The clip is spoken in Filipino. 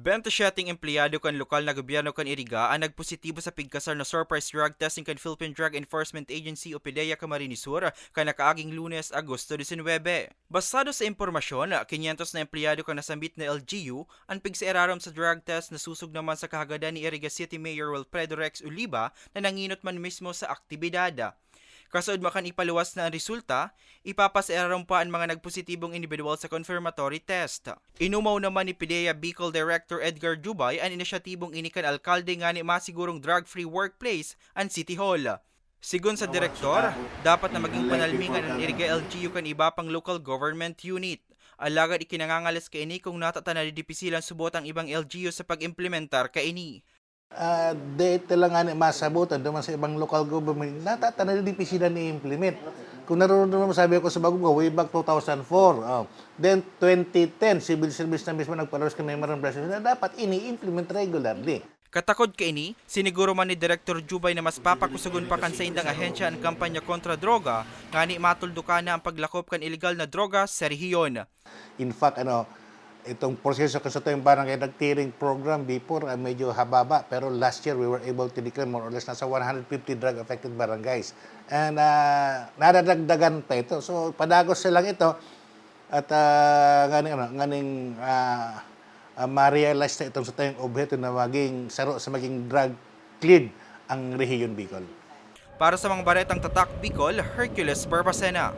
27 empleyado kan lokal na gobyerno kan Iriga ang nagpositibo sa pigkasar na surprise drug testing kan Philippine Drug Enforcement Agency o PDEA Camarines Sur kan nakaaging lunes, Agosto 19. Basado sa impormasyon, 500 na empleyado kan nasambit na LGU ang pigsairarom sa drug test na susog naman sa kahagadan ni Iriga City Mayor Wilfredo Rex Uliba na nanginot man mismo sa aktibidad. Kasood makan ipaluwas na ang resulta, ipapasairaron pa ang mga nagpositibong individual sa confirmatory test. Inumaw naman ni PIDEA Bicol Director Edgar Jubay ang inisyatibong inikan alkalde nga ni masigurong drug-free workplace ang City Hall. Sigun sa direktor, dapat na maging panalmingan ang iriga LGU kan iba pang local government unit. Alagad ikinangangalas ka ini kung natata na didipisilan subot ang ibang LGU sa pag-implementar ka ini. Uh, date lang nga ni masabutan naman sa ibang local government, natatana din pisina ni implement. Kung naroon naman sabi ko sa bagong ko, way back 2004. Oh. Then 2010, civil service na mismo nagparos kami memorandum na dapat ini-implement regularly. Katakod ka ini, siniguro man ni Director Jubay na mas papakusugon pa kan sa indang ahensya ang kampanya kontra droga, nga ni matuldukan na ang paglakop kan illegal na droga sa rehiyon. In fact, ano, itong proseso kasi ito yung barangay nagtiring program before ay medyo hababa pero last year we were able to declare more or less nasa 150 drug affected barangays and uh, nadadagdagan pa ito so padagos silang ito at uh, nganing ano nganing uh, uh, ma-realize na itong sa tayong objeto na maging saro sa maging drug clean ang rehiyon Bicol. Para sa mga baretang tatak Bicol, Hercules Barbacena.